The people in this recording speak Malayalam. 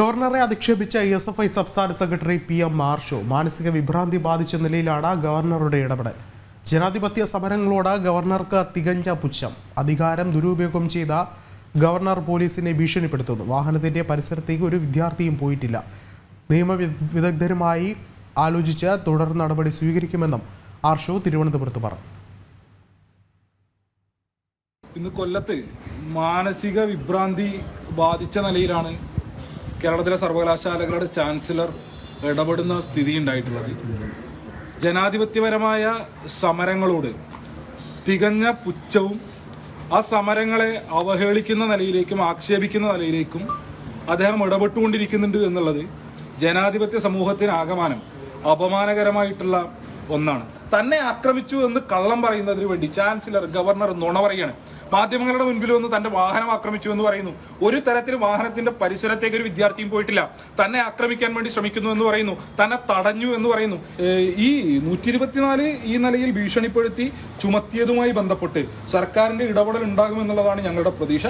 ഗവർണറെ അധിക്ഷേപിച്ച എസ് എഫ് ഐ സംസ്ഥാന സെക്രട്ടറി പി എം മാർഷോ മാനസിക വിഭ്രാന്തി ബാധിച്ച നിലയിലാണ് ഗവർണറുടെ ഇടപെടൽ. ജനാധിപത്യ സമരങ്ങളോട് ഗവർണർക്ക് തികഞ്ഞ പുച്ഛം. അധികാരം ദുരുപയോഗം ചെയ്ത ഗവർണർ പോലീസിനെ ഭീഷണിപ്പെടുത്തുന്നു. വാഹനത്തിന്റെ പരിസരത്തേക്ക് ഒരു വിദ്യാർത്ഥിയും പോയിട്ടില്ല. നിയമ വിദഗ്ധരുമായി ആലോചിച്ച് തുടർ നടപടി സ്വീകരിക്കുമെന്നും ആർഷോ തിരുവനന്തപുരത്ത് പറഞ്ഞു. ഇന്ന് കൊല്ലത്ത് മാനസിക വിഭ്രാന്തി ബാധിച്ച നിലയിലാണ് കേരളത്തിലെ സർവകലാശാലകളുടെ ചാൻസലർ ഇടപെടുന്ന സ്ഥിതി ഉണ്ടായിട്ടുള്ളത് ജനാധിപത്യപരമായ സമരങ്ങളോട് തികഞ്ഞ പുച്ഛവും ആ സമരങ്ങളെ അവഹേളിക്കുന്ന നിലയിലേക്കും ആക്ഷേപിക്കുന്ന നിലയിലേക്കും അദ്ദേഹം ഇടപെട്ടുകൊണ്ടിരിക്കുന്നുണ്ട് എന്നുള്ളത് ജനാധിപത്യ സമൂഹത്തിന് ആകമാനം അപമാനകരമായിട്ടുള്ള ഒന്നാണ്. തന്നെ ആക്രമിച്ചു എന്ന് കള്ളം പറയുന്നതിന് വേണ്ടി ചാൻസലർ ഗവർണർ നുണ പറയാണ് മാധ്യമങ്ങളുടെ മുൻപിൽ വന്ന് തന്റെ വാഹനം ആക്രമിച്ചു എന്ന് പറയുന്നു. ഒരു തരത്തിൽ വാഹനത്തിന്റെ പരിസരത്തേക്ക് ഒരു വിദ്യാർത്ഥിയും പോയിട്ടില്ല. തന്നെ ആക്രമിക്കാൻ വേണ്ടി ശ്രമിക്കുന്നു എന്ന് പറയുന്നു. തന്നെ തടഞ്ഞു എന്ന് പറയുന്നു. ഈ നൂറ്റി ഇരുപത്തിനാല് ഈ നിലയിൽ ഭീഷണിപ്പെടുത്തി ചുമത്തിയതുമായി ബന്ധപ്പെട്ട് സർക്കാരിന്റെ ഇടപെടൽ ഉണ്ടാകുമെന്നുള്ളതാണ് ഞങ്ങളുടെ പ്രതീക്ഷ.